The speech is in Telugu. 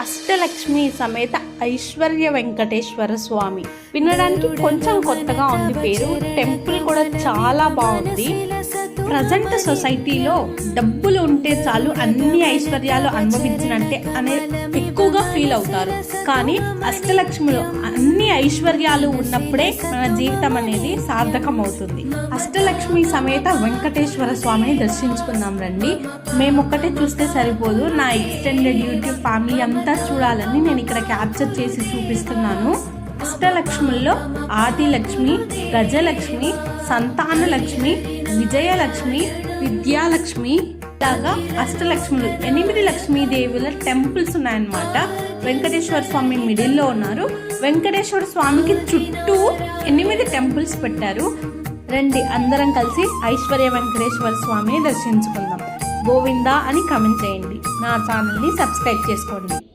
అష్టలక్ష్మి సమేత ఐశ్వర్య వెంకటేశ్వర స్వామి. వినడానికి కొంచెం కొత్తగా ఉంది పేరు. టెంపుల్ కూడా చాలా బాగుంది. ప్రజెంట్ సొసైటీలో డబ్బులు ఉంటే చాలు అన్ని ఐశ్వర్యాలు అనుభవించినట్టే అనే ఫీల్ అవుతారు. కానీ అష్టలక్ష్ములు అన్ని ఐశ్వర్యాలు ఉన్నప్పుడే మన జీవితం అనేది సార్థకం అవుతుంది అష్టలక్ష్మి సమేత వెంకటేశ్వర స్వామిని దర్శించుకుందాం రండి. మేము ఒక్కటే చూస్తే సరిపోదు. నా ఎక్స్టెండెడ్ యూట్యూబ్ ఫ్యామిలీ అంతా చూడాలని నేను ఇక్కడ క్యాప్చర్ చేసి చూపిస్తున్నాను. అష్టలక్ష్ముల్లో ఆదిలక్ష్మి గజలక్ష్మి సంతానలక్ష్మి విజయలక్ష్మి విద్యాలక్ష్మి లాగా అష్టలక్ష్ములు ఎనిమిది లక్ష్మీదేవుల టెంపుల్స్ ఉన్నాయన్నమాట. వెంకటేశ్వర స్వామి మిడిల్లో ఉన్నారు. వెంకటేశ్వర స్వామికి చుట్టూ ఎనిమిది టెంపుల్స్ పెట్టారు. రండి అందరం కలిసి ఐశ్వర్య వెంకటేశ్వర స్వామిని దర్శించుకుందాం. గోవిందా అని కమెంట్ చేయండి. నా ఛానల్ని సబ్స్క్రైబ్ చేసుకోండి.